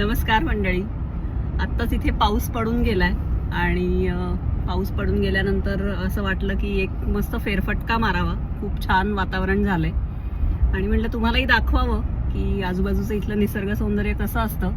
नमस्कार मंडळी. आत्ताच इथे पाऊस पडून गेलाय आणि पाऊस पडून गेल्यानंतर असं वाटलं की एक मस्त फेरफटका मारावा. खूप छान वातावरण झालंय. आणि म्हटलं तुम्हालाही दाखवावं की आजूबाजूचं इथलं निसर्ग सौंदर्य कसं असतं.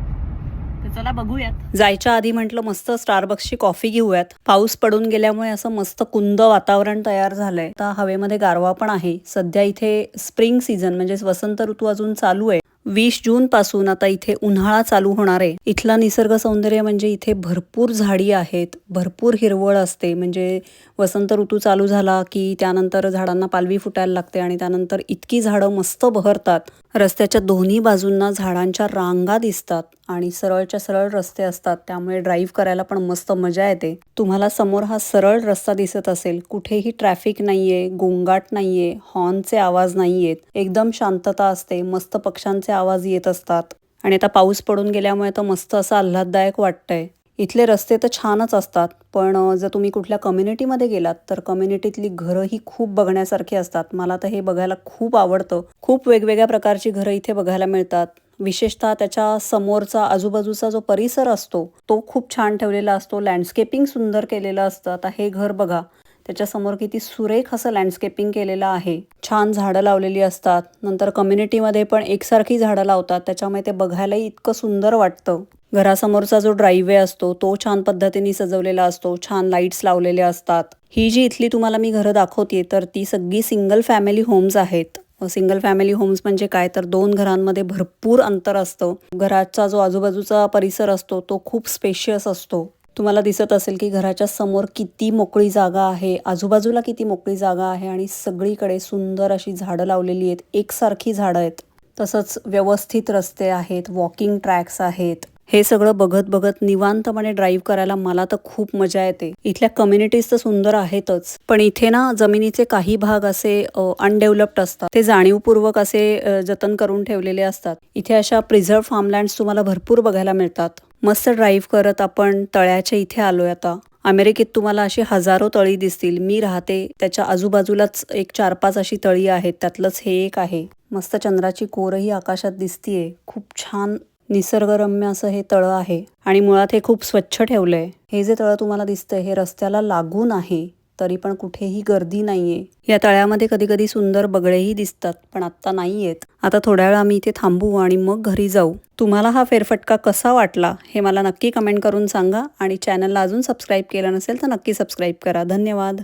तर चला बघूयात. जायच्या आधी म्हटलं मस्त स्टारबक्सची कॉफी घेऊयात. पाऊस पडून गेल्यामुळे असं मस्त कुंद वातावरण तयार झालंय. आता हवेमध्ये गारवा पण आहे. सध्या इथे स्प्रिंग सीझन म्हणजे वसंत ऋतू अजून चालू आहे. वीस जून पासून आता इथे उन्हाळा चालू होणार आहे. इथला निसर्ग सौंदर्य म्हणजे इथे भरपूर झाडी आहेत भरपूर हिरवळ असते. म्हणजे वसंत ऋतू चालू झाला की त्यानंतर झाडांना पालवी फुटायला लागते आणि त्यानंतर इतकी झाडं मस्त बहरतात. रस्त्याच्या दोन्ही बाजूंना झाडांच्या रांगा दिसतात. आणि सरळच्या सरळ रस्ते असतात त्यामुळे ड्राईव्ह करायला पण मस्त मजा येते. तुम्हाला समोर हा सरळ रस्ता दिसत असेल कुठेही ट्रॅफिक नाहीये गोंगाट नाहीये हॉर्नचे आवाज नाहीयेत. एकदम शांतता असते मस्त पक्ष्यांचे आवाज येत असतात. आणि आता पाऊस पडून गेल्यामुळे तर मस्त असं आल्हाददायक वाटतंय. इथले रस्ते तर छानच असतात पण जर तुम्ही कुठल्या कम्युनिटीमध्ये गेलात तर कम्युनिटीतली घरं ही खूप बघण्यासारखी असतात. मला तर हे बघायला खूप आवडतं. खूप वेगवेगळ्या प्रकारची घरं इथे बघायला मिळतात. विशेषतः त्याच्या समोरचा आजूबाजूचा जो परिसर असतो तो खूप छान ठेवलेला असतो. लँडस्केपिंग सुंदर केलेलं असतं. आता हे घर बघा त्याच्यासमोर किती सुरेख असं लँडस्केपिंग केलेलं आहे. छान झाडं लावलेली असतात. नंतर कम्युनिटीमध्ये पण एकसारखी झाडं लावतात. त्याच्यामुळे ते बघायलाही इतकं सुंदर वाटतं. घरासमोरचा जो ड्राईव्हे असतो तो छान पद्धतीने सजवलेला असतो. छान लाईट्स लावलेले असतात. ही जी इथली तुम्हाला मी घरं दाखवते तर ती सगळी सिंगल फॅमिली होम्स आहेत. सिंगल फॅमिली होम्स म्हणजे काय? तर दोन घरांमध्ये भरपूर अंतर असतं. घराचा जो आजूबाजूचा परिसर असतो तो खूप स्पेशियस असतो. तुम्हाला दिसत असेल की घराच्या समोर किती मोकळी जागा आहे आजूबाजूला किती मोकळी जागा आहे आणि सगळीकडे सुंदर अशी झाडं लावलेली आहेत. एकसारखी झाडं आहेत. तसंच व्यवस्थित रस्ते आहेत वॉकिंग ट्रॅक्स आहेत. हे सगळं बघत बघत निवांतपणे ड्राईव्ह करायला मला तर खूप मजा येते. इथल्या कम्युनिटीज तर सुंदर आहेतच. पण इथे ना जमिनीचे काही भाग असे अनडेव्हलप्ड असतात. ते जाणीवपूर्वक असे जतन करून ठेवलेले असतात. इथे अशा प्रिझर्व फार्मलँड्स तुम्हाला भरपूर बघायला मिळतात. मस्त ड्राईव्ह करत आपण तळ्याच्या इथे आलोय आता. अमेरिकेत तुम्हाला अशी हजारो तळी दिसतील. मी राहते त्याच्या आजूबाजूलाच एक चार पाच अशी तळी आहेत. त्यातलंच हे एक आहे. मस्त चंद्राची कोरही आकाशात दिसतीये. खूप छान निसर्गरम्य असं हे तळं आहे आणि मुळात हे खूप स्वच्छ ठेवलं आहे हे जे तळं तुम्हाला दिसतंय हे रस्त्याला लागून आहे तरी पण कुठेही गर्दी नाहीये. या तळ्यामध्ये कधी कधी सुंदर बगळेही दिसतात पण आत्ता नाहीयेत. आता थोड्या वेळ आम्ही इथे थांबू आणि मग घरी जाऊ. तुम्हाला हा फेरफटका कसा वाटला हे मला नक्की कमेंट करून सांगा आणि चॅनलला अजून सबस्क्राईब केलं नसेल तर नक्की सबस्क्राईब करा. धन्यवाद.